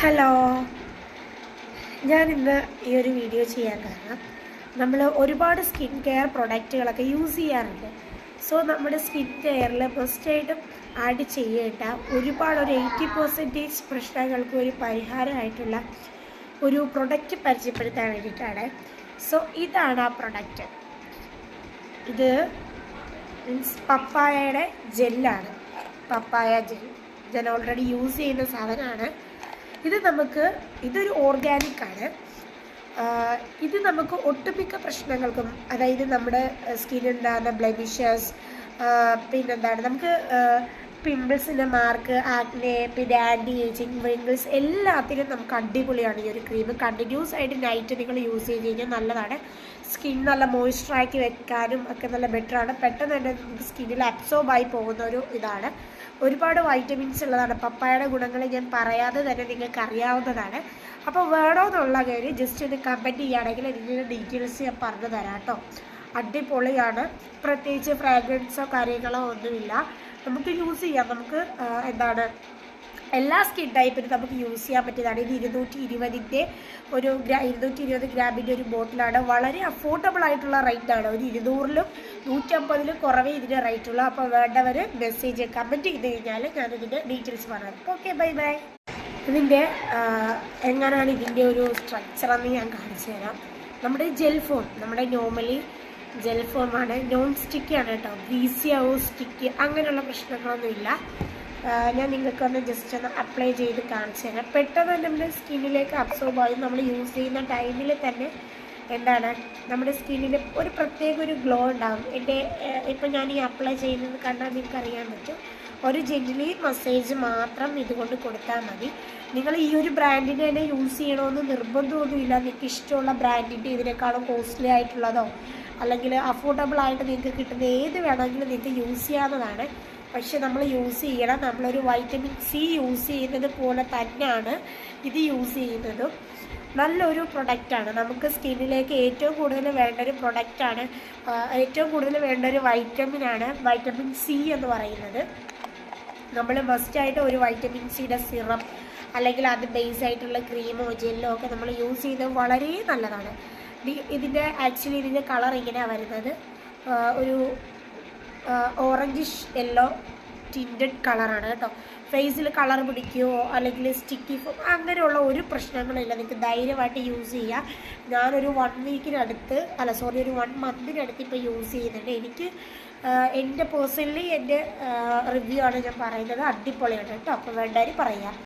Hello. ഞാനിന്ന് ഈ ഒരു വീഡിയോ ചെയ്യാൻ കാരണം നമ്മൾ ഒരുപാട് സ്കിൻ കെയർ പ്രൊഡക്റ്റുകളൊക്കെ യൂസ് ചെയ്യാറുണ്ട്. സോ നമ്മുടെ സ്കിൻ കെയറിൽ മസ്റ്റായിട്ടും ആഡ് ചെയ്യേണ്ട ഒരുപാട് ഒരു എയ്റ്റി പെർസെന്റേജ് പ്രശ്നങ്ങൾക്ക് ഒരു പരിഹാരമായിട്ടുള്ള ഒരു പ്രൊഡക്റ്റ് പരിചയപ്പെടുത്താൻ വേണ്ടിയിട്ടാണ്. സോ ഇതാണ് ആ പ്രൊഡക്റ്റ് ഇത് മീൻസ് പപ്പായയുടെ ജെല്ലാണ് പപ്പായ ജെൽ ഞാൻ ഓൾറെഡി യൂസ് ചെയ്യുന്ന സാധനമാണ്. ഇത് നമുക്ക് ഇതൊരു ഓർഗാനിക് ആണ്. ഇത് നമുക്ക് ഒട്ടുമിക്ക പ്രശ്നങ്ങൾക്കും അതായത് നമ്മുടെ സ്കിന്നുണ്ടാകുന്ന ബ്ലെമിഷസ് പിന്നെന്താണ് നമുക്ക് പിമ്പിൾസിന്റെ മാർക്ക് ആക്നെ പിന്നെ ആന്റി ഏജിങ് വിങ്കിൾസ് എല്ലാത്തിനും നമുക്ക് അടിപൊളിയാണ് ഈ ഒരു ക്രീം. കണ്ടിന്യൂസ് ആയിട്ട് നൈറ്റ് നിങ്ങൾ യൂസ് ചെയ്ത് കഴിഞ്ഞാൽ നല്ലതാണ്. സ്കിൻ നല്ല മോയ്സ്ചറാക്കി വെക്കാനും ഒക്കെ നല്ല ബെറ്റർ ആണ്. പെട്ടെന്ന് തന്നെ നമുക്ക് സ്കിന്നിൽ അബ്സോർബ് ആയി പോകുന്ന ഒരു ഇതാണ്. ഒരുപാട് വൈറ്റമിൻസ് ഉള്ളതാണ്. പപ്പായയുടെ ഗുണങ്ങൾ ഞാൻ പറയാതെ തന്നെ നിങ്ങൾക്ക് അറിയാവുന്നതാണ്. അപ്പോൾ വേണമെന്നുള്ള കാര്യം ജസ്റ്റ് ഒന്ന് കമന്റ് ചെയ്യുകയാണെങ്കിൽ ഇതിന്റെ ഡീറ്റെയിൽസ് ഞാൻ പറഞ്ഞു തരാം കേട്ടോ. അടിപൊളിയാണ്. പ്രത്യേകിച്ച് ഫ്രാഗ്രൻസോ കാര്യങ്ങളോ ഒന്നുമില്ല. നമുക്ക് യൂസ് ചെയ്യാം. നമുക്ക് എന്താണ് എല്ലാ സ്കിൻ ടൈപ്പിനും നമുക്ക് യൂസ് ചെയ്യാൻ പറ്റിയതാണ്. ഇത് ഇരുന്നൂറ്റി ഇരുപതിന്റെ ഒരു ഗ്രാ ഇരുന്നൂറ്റി ഇരുപത് ഗ്രാമിന്റെ ഒരു ബോട്ടിലാണ്. വളരെ അഫോർഡബിൾ ആയിട്ടുള്ള റേറ്റാണ് ഒരു ഇരുന്നൂറിലും നൂറ്റമ്പതിലും കുറവേ ഇതിന്റെ റേറ്റുള്ളൂ അപ്പോൾ വേണ്ടവർ മെസ്സേജ് കമന്റ് ചെയ്ത് കഴിഞ്ഞാൽ ഞാനിതിന്റെ ഡീറ്റെയിൽസ് പറയാം. ഓക്കെ ബൈ ബൈ ഇതിന്റെ എങ്ങനെയാണ് ഇതിന്റെ ഒരു സ്ട്രക്ചർ എന്ന് ഞാൻ കാണിച്ചു തരാം. നമ്മുടെ ജെൽ ഫോൺ നമ്മുടെ നോർമലി ജെൽ ഫോമാണ് നോൺ സ്റ്റിക്കാണ് കേട്ടോ. വീസിയാവോ സ്റ്റിക്ക് അങ്ങനെയുള്ള പ്രശ്നങ്ങളൊന്നുമില്ല ഞാൻ നിങ്ങൾക്ക് ഒന്ന് ജസ്റ്റ് ഒന്ന് അപ്ലൈ ചെയ്ത് കാണിച്ചു തരാം. പെട്ടെന്ന് നമ്മുടെ സ്കിന്നിലേക്ക് അബ്സോർബ് ആയി നമ്മൾ യൂസ് ചെയ്യുന്ന ടൈമിൽ തന്നെ എന്താണ്? നമ്മുടെ സ്കിന്നിന് ഒരു പ്രത്യേക ഒരു ഗ്ലോ ഉണ്ടാകും എന്റെ ഇപ്പം ഞാൻ ഈ അപ്ലൈ ചെയ്യുന്നത് കണ്ടാൽ നിങ്ങൾക്ക് അറിയാൻ പറ്റും. ഒരു ജെന്റിലി മസാജ് മാത്രം ഇതുകൊണ്ട് കൊടുത്താൽ മതി. നിങ്ങൾ ഈ ഒരു ബ്രാൻഡിന്റെ തന്നെ യൂസ് ചെയ്യണമെന്ന് നിർബന്ധമൊന്നുമില്ല. നിങ്ങൾക്ക് ഇഷ്ടമുള്ള ബ്രാൻഡിന്റെ ഇതിനേക്കാളും കോസ്റ്റ്ലി ആയിട്ടുള്ളതോ അല്ലെങ്കിൽ അഫോർഡബിൾ ആയിട്ട് നിങ്ങൾക്ക് കിട്ടുന്ന ഏത് വേണമെങ്കിലും നിങ്ങൾക്ക് യൂസ് ചെയ്യാവുന്നതാണ്. പക്ഷെ നമ്മൾ യൂസ് ചെയ്യണം. നമ്മളൊരു വൈറ്റമിൻ സി യൂസ് ചെയ്യുന്നത് പോലെ തന്നെയാണ് ഇത് യൂസ് ചെയ്യുന്നതും. നല്ലൊരു പ്രൊഡക്റ്റാണ് നമുക്ക് സ്കിന്നിലേക്ക് ഏറ്റവും കൂടുതൽ വേണ്ട ഒരു പ്രൊഡക്റ്റാണ് ഏറ്റവും കൂടുതൽ വേണ്ട ഒരു വൈറ്റമിനാണ് വൈറ്റമിൻ സി എന്ന് പറയുന്നത്. നമ്മൾ മസ്റ്റായിട്ട് ഒരു വൈറ്റമിൻ സിയുടെ സിറം അല്ലെങ്കിൽ അത് ബേസ് ആയിട്ടുള്ള ക്രീമോ ജെല്ലോ ഒക്കെ നമ്മൾ യൂസ് ചെയ്ത് വളരെ നല്ലതാണ്. ഇതിന്റെ ആക്ച്വലി ഇതിന്റെ കളർ ഇങ്ങനെയാണ് വരുന്നത്. ഒരു ഓറഞ്ചിഷ് യെല്ലോ ടിന്റഡ് കളറാണ് കേട്ടോ. ഫേസിൽ കളർ പിടിക്കുകയോ അല്ലെങ്കിൽ സ്റ്റിക്കി അങ്ങനെയുള്ള ഒരു പ്രശ്നങ്ങളില്ല. നിങ്ങൾക്ക് ധൈര്യമായിട്ട് യൂസ് ചെയ്യാം. ഞാനൊരു വൺ വീക്കിനടുത്ത് അല്ല സോറി ഒരു വൺ മന്തിനടുത്ത് ഇപ്പോൾ യൂസ് ചെയ്യുന്നുണ്ട്. എനിക്ക് എന്റെ പേഴ്സണലി എന്റെ റിവ്യൂ ആണ് ഞാൻ പറയുന്നത്. അടിപൊളിയാണ് കേട്ടോ. അപ്പോൾ വേണ്ടവർ പറയാം.